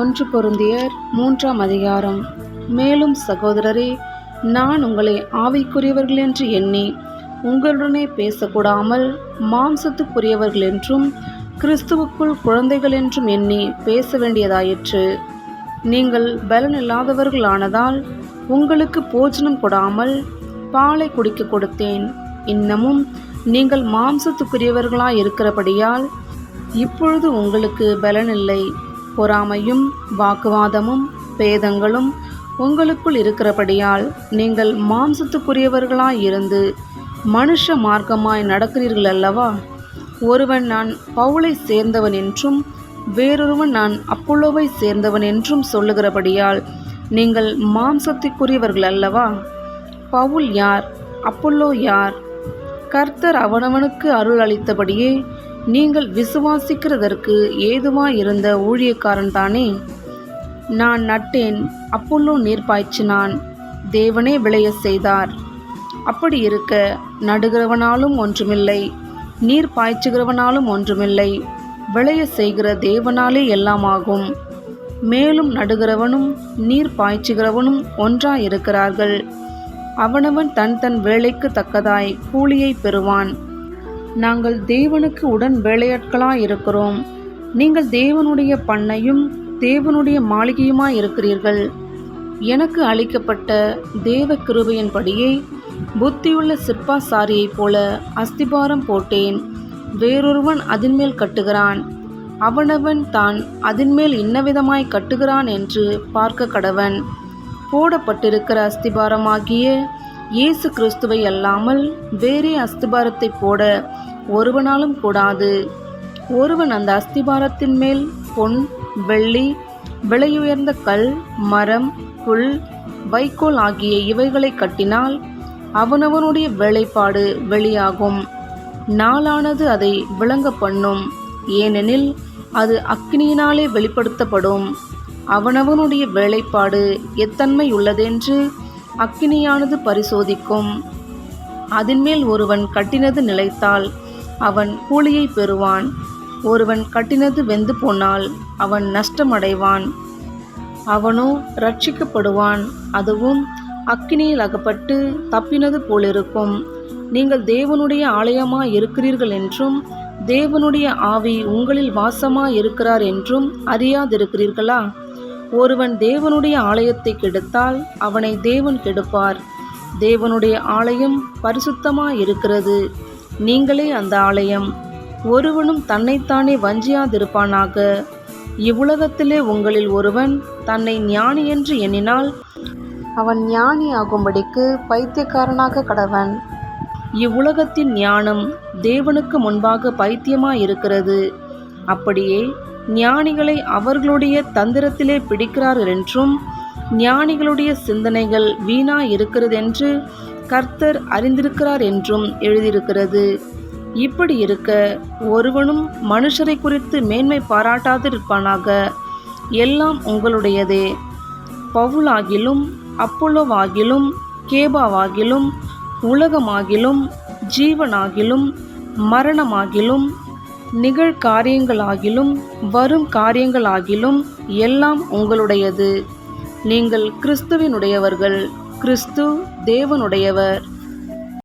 ஒன்று பொருந்தியர் மூன்றாம் அதிகாரம். மேலும் சகோதரரே நான் உங்களை ஆவிக்குரியவர்கள் என்று எண்ணி உங்களுடனே பேசக்கூடாமல் மாம்சத்துக்குரியவர்கள் என்றும் கிறிஸ்துவுக்குள் குழந்தைகள் என்றும் எண்ணி பேச வேண்டியதாயிற்று. நீங்கள் பலன் இல்லாதவர்களானதால் உங்களுக்கு போஜனம் கொடாமல் பாலை குடிக்க கொடுத்தேன். இன்னமும் நீங்கள் மாம்சத்துக்குரியவர்களாய் இருக்கிறபடியால் இப்பொழுது உங்களுக்கு பலனில்லை. பொறாமையும் வாக்குவாதமும் பேதங்களும் உங்களுக்குள் இருக்கிறபடியால் நீங்கள் மாம்சத்துக்குரியவர்களாய் இருந்து மனுஷ மார்க்கமாய் நடக்கிறீர்கள் அல்லவா? ஒருவன் நான் பவுலை சேர்ந்தவன் என்றும் வேறொருவன் நான் அப்பொல்லோவை சேர்ந்தவன் என்றும் சொல்லுகிறபடியால் நீங்கள் மாம்சத்துக்குரியவர்கள் அல்லவா? பவுல் யார்? அப்பொல்லோ யார்? கர்த்தர் அவனவனுக்கு அருள் அளித்தபடியே நீங்கள் விசுவாசிக்கிறதற்கு ஏதுவாயிருந்த ஊழியக்காரன் தானே நான் நட்டேன் அப்பொல்லோ நீர் பாய்ச்சினான் தேவனே விளைய செய்தார். அப்படி இருக்க நடுகிறவனாலும் ஒன்றுமில்லை நீர் பாய்ச்சுகிறவனாலும் ஒன்றுமில்லை விளைய செய்கிற தேவனாலே எல்லாமாகும். மேலும் நடுகிறவனும் நீர் பாய்ச்சுகிறவனும் ஒன்றாயிருக்கிறார்கள். அவனவன் தன் தன் வேலைக்கு தக்கதாய் கூலியை பெறுவான். நாங்கள் தேவனுக்கு உடன் வேலையாட்களாக இருக்கிறோம். நீங்கள் தேவனுடைய பண்ணையும் தேவனுடைய மாளிகையுமாய் இருக்கிறீர்கள். எனக்கு அளிக்கப்பட்ட தேவ கிருபையின்படியே புத்தியுள்ள சிற்பாசாரியைப் போல அஸ்திபாரம் போட்டேன். வேறொருவன் அதின்மேல் கட்டுகிறான். அவனவன் தான் அதின்மேல் இன்னவிதமாய் கட்டுகிறான் என்று பார்க்க கடவன். போடப்பட்டிருக்கிற அஸ்திபாரமாகிய இயேசு கிறிஸ்துவை அல்லாமல் வேறே அஸ்திபாரத்தை போட ஒருவனாலும் கூடாது. ஒருவன் அந்த அஸ்திபாரத்தின் மேல் பொன் வெள்ளி விலையுயர்ந்த கல் மரம் புல் வைக்கோல் ஆகிய இவைகளை கட்டினால் அவனவனுடைய வேலைப்பாடு வெளியாகும். நாளானது அதை விளங்க பண்ணும். ஏனெனில் அது அக்னியினாலே வெளிப்படுத்தப்படும். அவனவனுடைய வேலைப்பாடு எத்தன்மை உள்ளதென்று அக்கினியானது பரிசோதிக்கும். அதன்மேல் ஒருவன் கட்டினது நிலைத்தால் அவன் கூலியை பெறுவான். ஒருவன் கட்டினது வெந்து போனால் அவன் நஷ்டமடைவான். அவனோ ரட்சிக்கப்படுவான் அதுவும் அக்கினியில் அகப்பட்டு தப்பினது போலிருக்கும். நீங்கள் தேவனுடைய ஆலயமாக இருக்கிறீர்கள் என்றும் தேவனுடைய ஆவி உங்களில் வாசமாக இருக்கிறார் என்றும் அறியாதிருக்கிறீர்களா? ஒருவன் தேவனுடைய ஆலயத்தை கெடுத்தால் அவனை தேவன் கெடுப்பார். தேவனுடைய ஆலயம் பரிசுத்தமாக இருக்கிறது நீங்களே அந்த ஆலயம். ஒருவனும் தன்னைத்தானே வஞ்சியாதிருப்பானாக. இவ்வுலகத்திலே உங்களில் ஒருவன் தன்னை ஞானி என்று எண்ணினால் அவன் ஞானி ஆகும்படிக்கு பைத்தியக்காரனாக கடவன். இவ்வுலகத்தின் ஞானம் தேவனுக்கு முன்பாக பைத்தியமாயிருக்கிறது. அப்படியே ஞானிகளை அவர்களுடைய தந்திரத்திலே பிடிக்கிறார்கள் என்றும் ஞானிகளுடைய சிந்தனைகள் வீணா இருக்கிறதென்று கர்த்தர் அறிந்திருக்கிறார் என்றும் எழுதியிருக்கிறது. இப்படி இருக்க ஒருவனும் மனுஷரை குறித்து மேன்மை பாராட்டாதிருப்பானாக. எல்லாம் உங்களுடையதே. பவுலாகிலும் அப்பொல்லோவாகிலும் கேபாவாகிலும் உலகமாகிலும் ஜீவனாகிலும் மரணமாகிலும் நிகழ்காரியங்களாகிலும் வரும் காரியங்களாகிலும் எல்லாம் உங்களுடையது. நீங்கள் கிறிஸ்துவினுடையவர்கள். கிறிஸ்து தேவனுடையவர்.